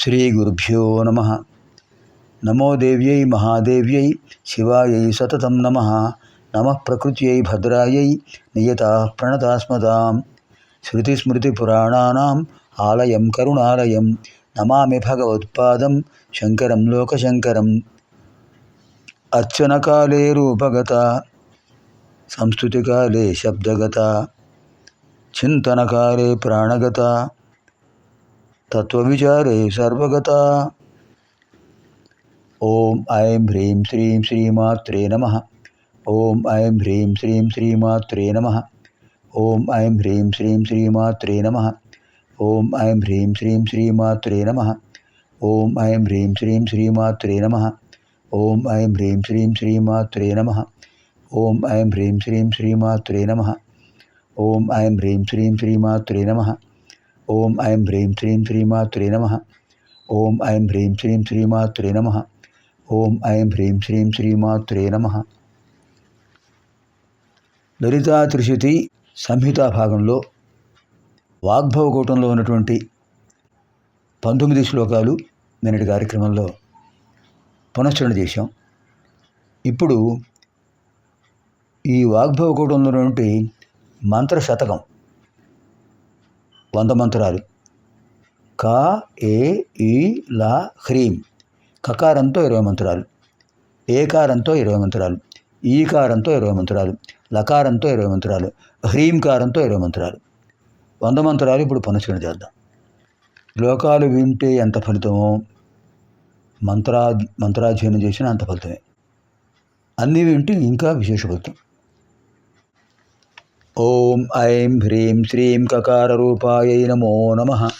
శ్రీగురుభ్యో నమ నమో దేవ్యై మహాదేవ్యై శివాయై సతతం నమ నమ ప్రకృత్యై భద్రాయై నియత ప్రణతాస్మదాం శృతిస్మృతిపురాణానాం ఆలయం కరుణాలయం నమామి భగవత్పాదం శంకరం లోకశంకరం అర్చనకాలే రూపగత సంస్కృతికాలే శబ్దగత చింతనకాలే ప్రాణగత తత్వవిచారే సర్వగత ఓం ఐం హ్రీం శ్రీం శ్రీమాత్రే నమ ఓం ఐం హ్రీం శ్రీం శ్రీమాత్రే నమ ఓం ఐం హ్రీం శ్రీం శ్రీమాత్రే నమ ఓం ఐం హ్రీం శ్రీం శ్రీమాత్రే నమ ఓం ఐం హ్రీం శ్రీం శ్రీమాత్రే నమ ఓం ఐం హ్రీం శ్రీం శ్రీమాత్రే నమ ఓం ఐం హ్రీం శ్రీం శ్రీమాత్రే నమ ఓం ఐం హ్రీం శ్రీం శ్రీమాత్రే నమ ఓం ఐం హ్రీం శ్రీం శ్రీమాతురే నమ. ఓం ఐం హ్రీం శ్రీం శ్రీమాతురే నమ. ఓం ఐం హ్రీం శ్రీం శ్రీమాతురే నమ. లలితా త్రిశుతి సంహితా భాగంలో వాగ్భవకూటంలో ఉన్నటువంటి పంతొమ్మిది శ్లోకాలు నిన్నటి కార్యక్రమంలో పునశ్చరణ చేశాం. ఇప్పుడు ఈ వాగ్భవకూటంలో ఉన్నటువంటి మంత్ర శతకం వంద మంత్రాలు క ఏ ఈ లా హ్రీం. కకారంతో ఇరవై మంత్రాలు ఏకారంతో ఇరవై మంత్రాలు ఈకారంతో ఇరవై మంత్రాలు లకారంతో ఇరవై మంత్రాలు హ్రీంకారంతో ఇరవై మంత్రాలు వంద మంత్రాలు ఇప్పుడు పనుచుకుని చేద్దాం. శ్లోకాలు వింటే ఎంత ఫలితమో మంత్రా మంత్రాధ్యయనం చేసినా అంత ఫలితమే. అన్నీ వింటే ఇంకా విశేష ఫలితం. ഓം ഐം ഹ്രീം ശ്രീം കകാരൂപായൈ നമോ നമ.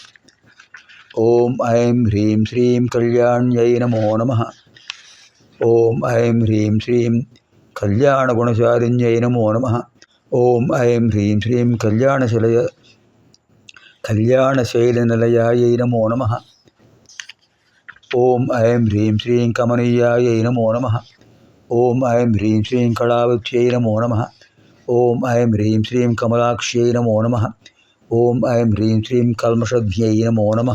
ഓം ഐം ഹ്രീം ശ്രീം കല്യാണ്യൈ നമോ നമ. ഓം ഐം ഹ്രീം ശ്രീം കല്യാണഗുണശാലിന്യൈ നമോ നമ. ഓം ഐം ഹ്രീം ശ്രീം കല്യാണശിലയ കല്യാണശൈലനിലയായൈ നമോ നമ. ഓം ഐം ഹ്രീം ശ്രീം കമനീയായൈ നമോ നമ. ഓം ഐം ഹ്രീം ശ്രീം കടാവക്ഷ്യൈ നമോ നമ. ஓம் ஐம் ஹ்ரீம் ஸ்ரீம் கமலாட்சியை நமோ நம ஓம் ஐம் ஹ்ரீம் ஸ்ரீம் கல்மஷத்யை நமோ நம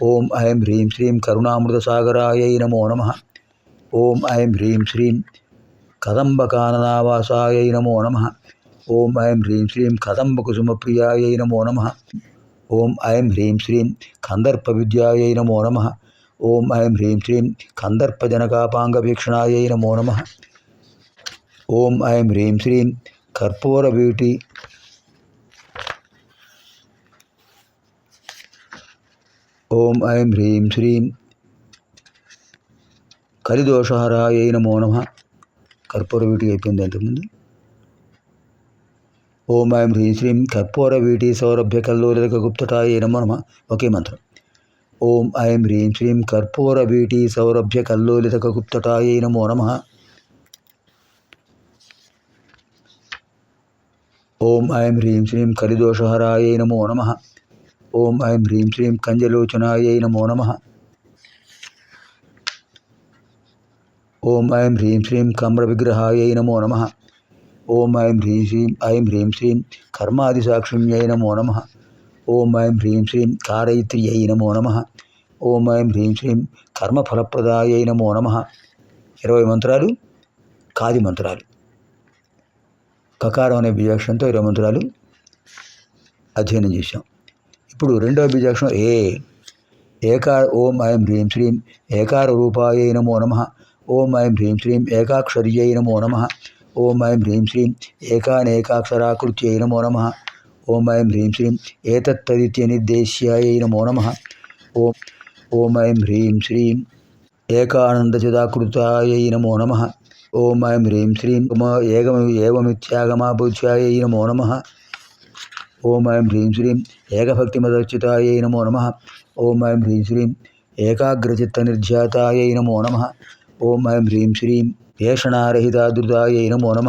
ஓம் ஐம் ஹ்ரீம் ஸ்ரீம் கருணாமிருதசாகராயை நமோ நம ஓம் ஐம் ஹ்ரீம் ஸ்ரீம் கதம்பகானனாவாசாயை நமோ நம ஓம் ஐம் ஹ்ரீம் ஸ்ரீம் கதம்பகுசுமப்பிரியாயை நமோ நம ஓம் ஐம் ஹ்ரீம் ஸ்ரீம் கந்தர்ப்ப வித்யாயை நமோ நம ஓம் ஐம் ஹ்ரீம் ஸ்ரீம் கந்தர்ப்பஜனகாபாங்கவீக்ஷணாயை நமோ நம ఓం ఐం హ్రీం శ్రీం కర్పూర బ్యూటీ. ఓం ఐం హ్రీం శ్రీం కలిదోషహరాయ నమో నమ. కర్పూర కర్పూరవీటి అయిపోయింది అంతకుముందు. ఓం ఐం హ్రీం శ్రీం కర్పూర కర్పూరవీటి సౌరభ్య కల్లోలిక గుప్తటాయ నమో నమ. ఒకే మంత్రం. ఓం ఐం హ్రీం శ్రీం కర్పూర కర్పూరవీటి సౌరభ్య కల్లోలిత గుప్తటాయ నమో నమ. ఓం ఐం హ్రీం శ్రీం కలిదోషహరాయై నమో నమ. ఓం ఐం హ్రీం శ్రీం కంజలోచనాయ నమో నమ. ఓం ఐం హ్రీం శ్రీం కమ్ర విగ్రహాయ నమో నమ. ఓం ఐం హ్రీం శ్రీం ఐం హ్రీం శ్రీం కర్మాదిసాక్షిణ్యై నమో నమ. ఓం ఐం హ్రీం శ్రీం కారయిత్ర్యై నమో నమ. ఓం ఐం హ్రీం శ్రీం కర్మఫలప్రదాయ నమో నమ. ఇరవై మంత్రాలు కాది మంత్రాలు. పకారం అనే బీజాక్షరంతో ఇరవై మంత్రాలు అధ్యయనం చేశాం. ఇప్పుడు రెండవ బీజాక్షరం ఏ ఏకార ఓం ఐం హ్రీం శ్రీం ఏకార రూపాయై నమో నమ ఓం ఐం హ్రీం శ్రీం ఏకాక్షర్యై నమో నమ ఓం ఐం హ్రీం శ్రీం ఏకానేకాక్షరాకృత్యై నమో నమ ఓం ఐం హ్రీం శ్రీం ఏతత్తదిత్య నిర్దేశ్యాయై నమో నమ ఓం ఓం ఐం హ్రీం శ్రీం ఏకానందచిదాకృతాయై నమో నమ ఓం ఐం హ్రీం శ్రీం ఏగమ ఏవమిత్యాగమాబుధ్యాయై నమో నమ. ఓం ఐం హ్రీం శ్రీం ఏకభక్తిమదర్చితాయ నమో నమ. ఓం ఐం హ్రీం శ్రీం ఏకాగ్రచిత్త నిర్జాతాయ నమో నమ. ఓం ఐం హ్రీం శ్రీం వేషణారహితాదృతాయ నమో నమ.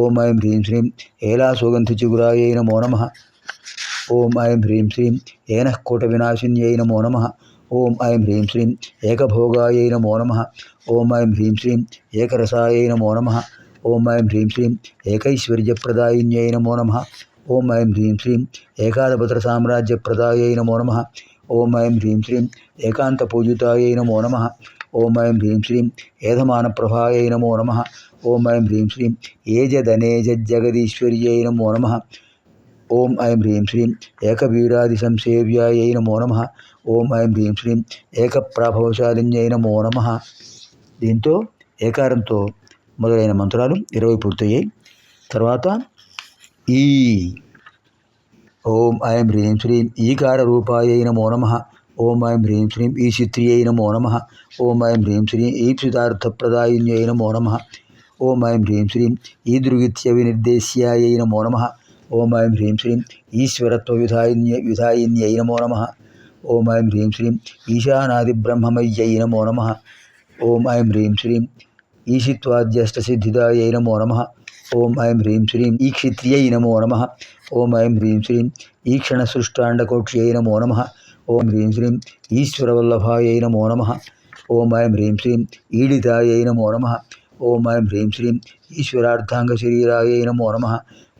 ఓం ఐం హ్రీం శ్రీం ఏలాసుగంధిచిగురాయ నమో నమ. ఓం ఐం హ్రీం శ్రీం ఏనఃకూట వినాశిన్యై నమో నమ. ఓం ఐం హ్రీం శ్రీం ఏకభోగాయ నమో నమ. ఓం ఐం హ్రీం శ్రీం ఏకరసాయ నమో నమ. ఓం ఐం హ్రీం శ్రీం ఏకైశ్వర్యప్రదాయిన్యై నమో నమ. ఓం ఐం హ్రీం శ్రీం ఏకాదభద్ర సామ్రాజ్యప్రదాయై నమో నమ. ఓం ఐం హ్రీం శ్రీం ఏకాంత పూజితాయై నమో నమ. ఓం ఐం హ్రీం శ్రీం ఏధమాన ప్రభాయై నమో నమ. ఓం ఐం హ్రీం శ్రీం ఏజదనేజగదీశ్వర్యై నమో నమ. ఓం ఐం హ్రీం శ్రీం ఏకవీరాది సంసేవ్యాయై నమో నమ. ఓం ఐం హ్రీం శ్రీం ఏకప్రాభవశాలిన్యై నమో నమ. దీంతో ఏకారంతో మొదలైన మంత్రాలు ఇరవై పూర్తయ్యాయి. తర్వాత ఈ ఓం ఐం హ్రీం శ్రీం ఈకార రూపాయై నమో నమ. ఓం ఐం హ్రీం శ్రీం ఈశిత్రియై నమో నమ. ఓం ఐం హ్రీం శ్రీం ఈప్సితార్థప్రదాయిన్యై నమో నమ. ఓం ఐం హ్రీం శ్రీం ఈదృగిత్య వినిర్దేశ్యాయై నమో నమ. ఓం ఐం హ్రీం శ్రీం ఈశ్వరత్వ విధాయిన్య విధాయిన్యై నమో నమ ఓం ఐం హ్రీం శ్రీం ఈశానాది బ్రహ్మమయ్యై నమో నమ ఓం ఐం హ్రీం శ్రీం ఈషిత్వాద్యష్టసిద్ధిదాయై నమో నమ ఓం ఐం హ్రీం శ్రీం ఈక్షిత్ర్యై నమో నమ ఓం ఐం హ్రీం శ్రీం ఈక్షణసృష్టాండకోక్ష్యై నమో నమ ఓం హ్రీం శ్రీం ఈశ్వరవల్లభాయై నమో నమ ఓం ఐం హ్రీం శ్రీం ఈడితాయై నమో నమ ఓం ఐం హ్రీం శ్రీం ఈశ్వరార్థాంగశరీరాయై నమో నమ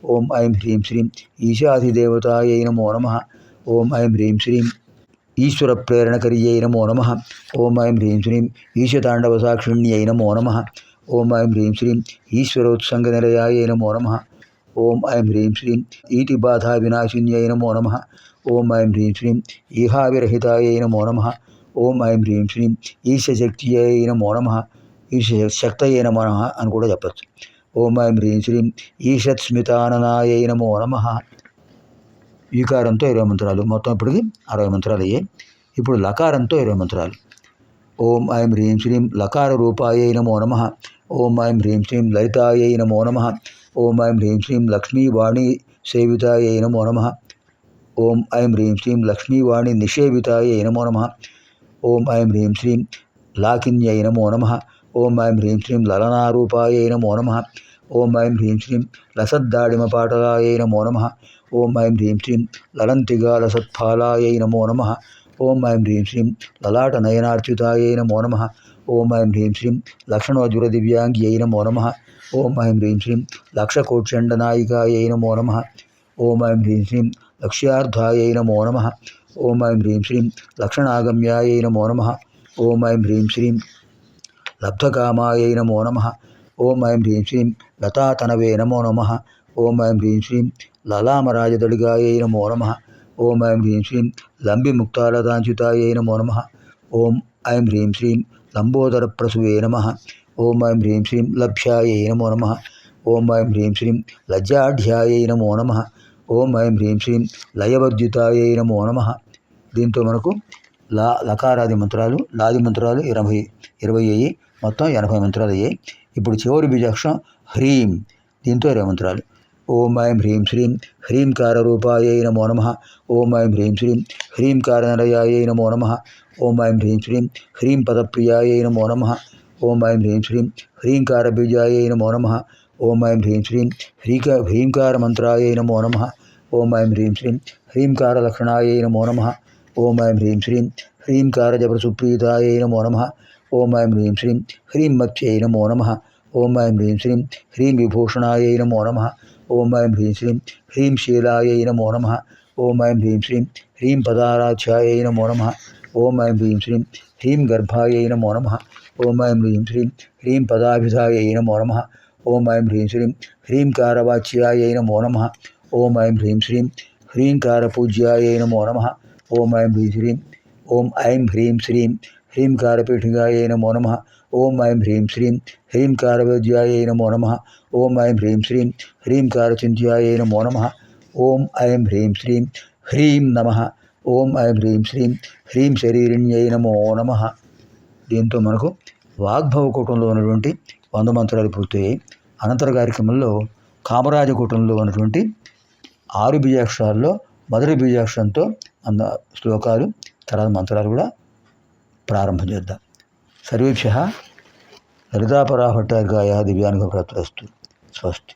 ఓం ఐం హ్రీం శ్రీం ఈశాధిదేవతాయై నమో నమ. ఓం ఐం హ్రీం శ్రీం ఈశ్వర ప్రేరణకరియై నమో నమ. ఓం ఐం హ్రీం శ్రీం ఈశతాండవ సాక్షిణ్యై నమో నమ. ఓం ఐం హ్రీం శ్రీం ఈశ్వరోత్సంగనిలయాయై నమో నమ. ఓం ఐం హ్రీం శ్రీం ఈటి బాధా వినాశిన్యై నమో నమ. ఓం ఐం హ్రీం శ్రీం ఈహావిరహితాయై నమో నమ. ఓం ఐం హ్రీం శ్రీం ఈశశక్తియై నమో నమ. ఈశ శక్తయై నమో నమ అని కూడా చెప్పచ్చు. ఓం ఐం హ్రీం శ్రీం ఈషత్ స్మితాననాయ నమో నమ. ఈకారంతో ఇరవై మంత్రాలు. మొత్తం ఇప్పటికి అరవై మంత్రాలు అయ్యాయి ఇప్పుడు లకారంతో ఇరవై మంత్రాలు. ఓం ఐం హ్రీం శ్రీం లకార రూపాయ నమో నమ. ఓం ఐం హ్రీం శ్రీం లలితాయ నమో నమ. ఓం ఐం హ్రీం శ్రీం లక్ష్మీవాణి సేవితాయ నమో నమ. ఓం ఐం హ్రీం శ్రీం లక్ష్మీవాణి నిషేవితాయ నమో నమ. ఓం ఐం హ్రీం శ్రీం లాకిన్యై నమో నమ. ఓం ఐం హ్రీం శ్రీం లలనారూపాయై నమో నమ ఓం ఐం హ్రీం శ్రీం లసద్దాడిమపాటలాయై నమో నమ ఓం ఐం హ్రీం శ్రీం లలంతిగాలసత్ఫాలాయై నమో నమ ఓం ఐం హ్రీం శ్రీం లలాటనయనార్చితాయై నమో నమ ఓం ఐం హ్రీం శ్రీం లక్షణోజ్వరదివ్యాంగ్యై నమో నమ ఓం ఐం హ్రీం శ్రీం లక్షకోట్చండనాయికాయై నమో నమ ఓం ఐం హ్రీం శ్రీం లక్ష్యార్థాయై నమో నమ ఓం ఐం హ్రీం శ్రీం లక్షణాగమ్యాయై నమో నమ ఓం ఐం హ్రీం శ్రీం లబ్ధకామాయై నమో నమ. ఓం ఐం హ్రీం శ్రీం లతాతనవే నమో నమ. ఓం ఐం హ్రీం శ్రీం లలామరాజదళిగాయై నమో నమ. ఓం ఐం హ్రీం శ్రీం లంబిముక్తాలతాంచితాయై నమో నమ. ఓం ఐం హ్రీం శ్రీం లంబోదరప్రసువే నమ. ఓం ఐం హ్రీం శ్రీం లభ్యాయై నమో నమ. ఓం ఐం హ్రీం శ్రీం లజ్జాఢ్యాయై నమో నమ. ఓం ఐం హ్రీం శ్రీం లయవర్జితాయై నమో నమ. దీంతో మనకు లా లకారాది మంత్రాలు లాది మంత్రాలు ఇరవై ఇరవై అయ్యి మొత్తం ఎనభై మంత్రాలు అయ్యాయి. ఇప్పుడు చివరి బీజాక్షరం హ్రీం. దీంతో ఇరవై మంత్రాలు. ఓం ఐం హ్రీం శ్రీం హ్రీంకార రూపాయై నమో నమ. ఓం ఐం హ్రీం శ్రీం హ్రీంకార నరయాయై నమో నమ. ఓం ఐం హ్రీం శ్రీం హ్రీం పదప్రియాయై నమో నమ. ఓం ఐం హ్రీం శ్రీం హ్రీంకార బీజాయై నమో నమ. ఓం ఐం హ్రీం శ్రీం హ్రీక హ్రీంకార మంత్రాయై నమో నమ. ఓం ఐం హ్రీం శ్రీం హ్రీంకార లక్షణాయై నమో నమ. ఓం ఐం హ్రీం శ్రీం హ్రీంకార జపసుప్రీతాయై నమో నమ. ఓం ఐం హ్రీం శ్రీం హ్రీం మత్స్యై నమో నమ. ఓం ఐం హ్రీం శ్రీం హ్రీం విభూషణాయై నమో నమ. ఓం ఐం హ్రీం శ్రీం హ్రీం శీలాయై నమో నమ. ఓం ఐం హ్రీం శ్రీం హ్రీం పదారాధ్యాయై నమో నమ. ఓం ఐం హ్రీం శ్రీం హ్రీం గర్భాయై నమో నమ. ఓం ఐం హ్రీం శ్రీం హ్రీం పదాభిధాయై నమో నమ. ఓం ఐం హ్రీం శ్రీం హ్రీం కారవాచ్యాయై నమో నమ. ఓం ఐం హ్రీం శ్రీం హ్రీం కారపూజ్యాయై నమో నమ. ఓం ఐం హ్రీం శ్రీం ఓం ఐం హ్రీం శ్రీం హ్రీం కారపీఠికాయ నమో నమ. ఓం ఐం హ్రీం శ్రీం హ్రీంకారవేద్యాయై నమో నమ. ఓం ఐం హ్రీం శ్రీం హ్రీంకారచింత్యాయై నమో నమ. ఓం ఐం హ్రీం శ్రీం హ్రీం నమ. ఓం ఐం హ్రీం శ్రీం హ్రీం శరీరిణ్యై నమో నమ. దీంతో మనకు వాగ్భవ కూటంలో ఉన్నటువంటి వంద మంత్రాలు పూర్తయ్యాయి అనంతర కార్యక్రమంలో కామరాజకూటంలో ఉన్నటువంటి ఆరు బీజాక్షరాల్లో మొదటి బీజాక్షరంతో అంద శ్లోకాలు తర్వాత మంత్రాలు కూడా ప్రారంభం చేద్దాం. సర్వేభ్య లలితాపరాభట్టార్గాయ దివ్యానుగ ప్రాప్తస్తు స్వస్తి.